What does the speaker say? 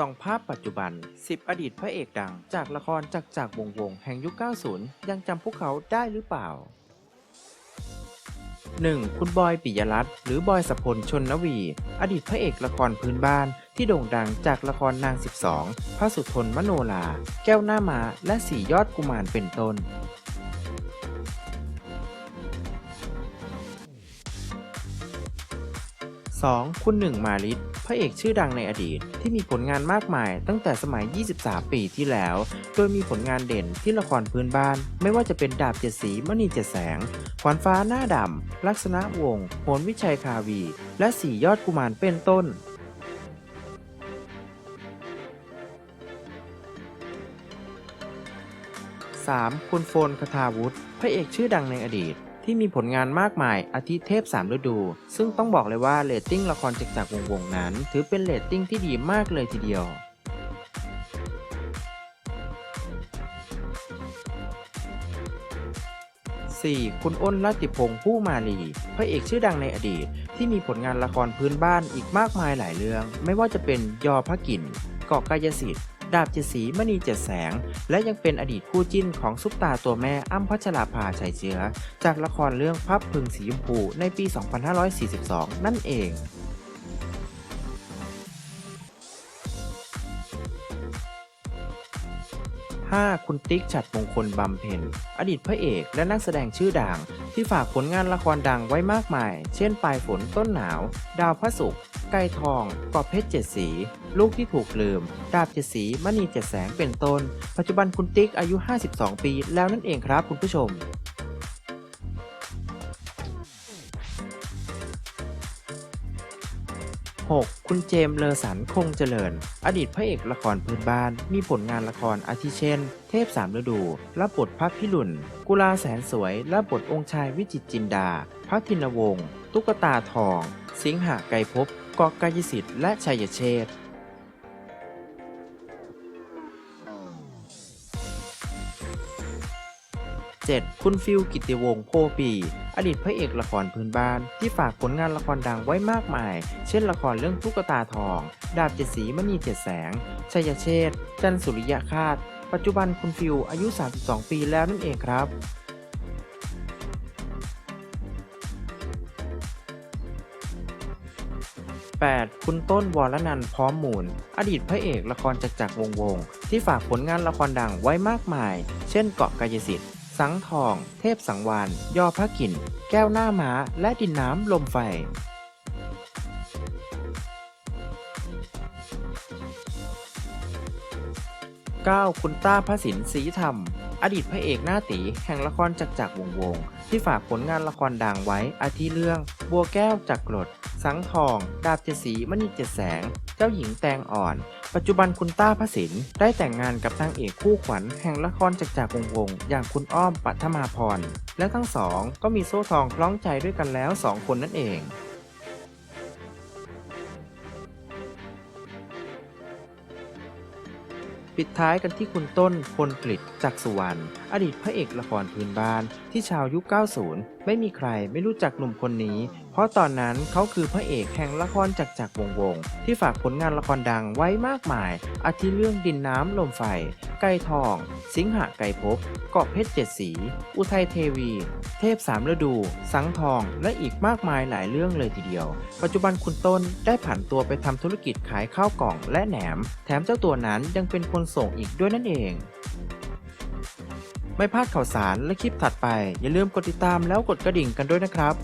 ส่องภาพปัจจุบัน 10 อดีตพระเอกดัง จากละครจักจากวงวงแห่งยุค 90 ยังจำพวกเขาได้หรือเปล่า 1. คุณบอยปิยรัตน์หรือบอยสพลชนนวี อดีตพระเอกละครพื้นบ้านที่โด่งดังจากละครนาง 12 พระสุทนมโนลาแก้วหน้ามาและสียอดกุมารเป็นต้น 2. คุณหนึ่งมาลิศพระเอกชื่อดังในอดีต ที่มีผลงานมากมายตั้งแต่สมัย 23 ปีที่แล้ว โดยมีผลงานเด่นที่ละครพื้นบ้าน ไม่ว่าจะเป็นดาบเจ็ดสีมณีเจ็ดแสง ขวัญฟ้าหน้าดำ ลักษณะวงโหนวิชัยคาวี และสียอดกุมารเป็นต้น 3. คุณโฟนคทาวุฒิพระเอกชื่อดังในอดีต ที่มีผลงานมากมายอาทิเทพสามฤดู ซึ่งต้องบอกเลยว่าเรตติ้งละครจักจักวงวงนั้น ถือเป็นเรตติ้งที่ดีมากเลยทีเดียว 4. คุณอ้นรัตติพงษ์ผู้มาลีพระเอกชื่อดังในอดีต ที่มีผลงานละครพื้นบ้านอีกมากมายหลายเรื่อง ไม่ว่าจะเป็นยอพระกินเกาะกายสิทธิ์ ดาบเจ็ดสีมณีเจ็ดแสง และยังเป็นอดีตคู่จิ้นของซุปตาตัวแม่อ้ำพัชราภาชัยเชื้อ จากละครเรื่องพับพึงสีชมพูในปี 2542 นั่นเอง 5. คุณติ๊กฉัดมงคลบำเพ็ญอดีตพระเอกและนักแสดงชื่อดัง ที่ฝากผลงานละครดังไว้มากมาย เช่นปลายฝนต้นหนาว ดาวพระศุกร์ไก่ทองกอบเพชรเจ็ดสี ลูกที่ถูกลืม ดาบเจ็ดสีมณีเจ็ดแสงเป็นต้น ปัจจุบันคุณติ๊กอายุ 52 ปีแล้วนั่นเองครับคุณผู้ชม 6. คุณเจมส์เลอสันคงเจริญ อดีตพระเอกละครพื้นบ้าน มีผลงานละครอาทิเช่น เทพสามฤดู รับบทพระพิรุณกุลาแสนสวยและบทองค์ชายวิจิตจินดา พระธินวงศ์ ตุ๊กตาทอง สิงหาไกรภพกอกกายสิทธิ์และชัยเชษ 7. คุณฟิลกิติวงศ์โพปี อดีตพระเอกละครพื้นบ้าน ที่ฝากผลงานละครดังไว้มากมาย เช่นละครเรื่องตุ๊กตาทอง ดาบเจ็ดสีมณีเจ็ดแสง ชัยเชษฐ์จันสุริยคาต ปัจจุบันคุณฟิลอายุ 32 ปีแล้วนั่นเองครับ 8. คุณต้นวรนันท์พร้อมมูล อดีตพระเอกละครจักรจักวงวง ที่ฝากผลงานละครดังไว้มากมาย เช่นเกาะกายสิทธิ์ สังทอง เทพสังวานยอพระกิน แก้วหน้าม้า และดินน้ำลมไฟ 9. คุณต้าพระสินสีธรรม อดีตพระเอกหน้าตีแห่งละครจักจักรวงวง ที่ฝากผลงานละครดังไว้อาทิเรื่อง บัวแก้วจักรกรดสังทอง ดาบเจ็ดสีมณีเจ็ดแสง เจ้าหญิงแตงอ่อน ปัจจุบันคุณต้าพระสินได้แต่งงานกับนางเอกคู่ขวัญแห่งละครจักจักรวงวง อย่างคุณอ้อมปัทมาพร และทั้งสองก็มีโซ่ทองคล้องใจด้วยกันแล้วสองคนนั่นเอง ปิดท้ายกันที่คุณต้นพลกฤษจักรสุวรรณอดีตพระเอกละครพื้นบ้านที่ชาวยุค 90 ไม่มีใครไม่รู้จักหนุ่มคนนี้เพราะตอนนั้นเขาคือพระเอกแห่งละครจักจักวงวง ที่ฝากผลงานละครดังไว้มากมาย อาทิเรื่องดินน้ำลมไฟ ไก่ทอง สิงหะไก่ภพเกาะเพชรเจ็ดสี อุทัยเทวี เทพสามฤดู สังทอง และอีกมากมายหลายเรื่องเลยทีเดียว ปัจจุบันคุณต้นได้ผันตัวไปทำธุรกิจขายข้าวกล่องและแหนม แถมเจ้าตัวนั้นยังเป็นคนส่งอีกด้วยนั่นเองไม่พลาดข่าวสารและคลิปถัดไป อย่าลืมกดติดตามแล้วกดกระดิ่งกันด้วยนะครับ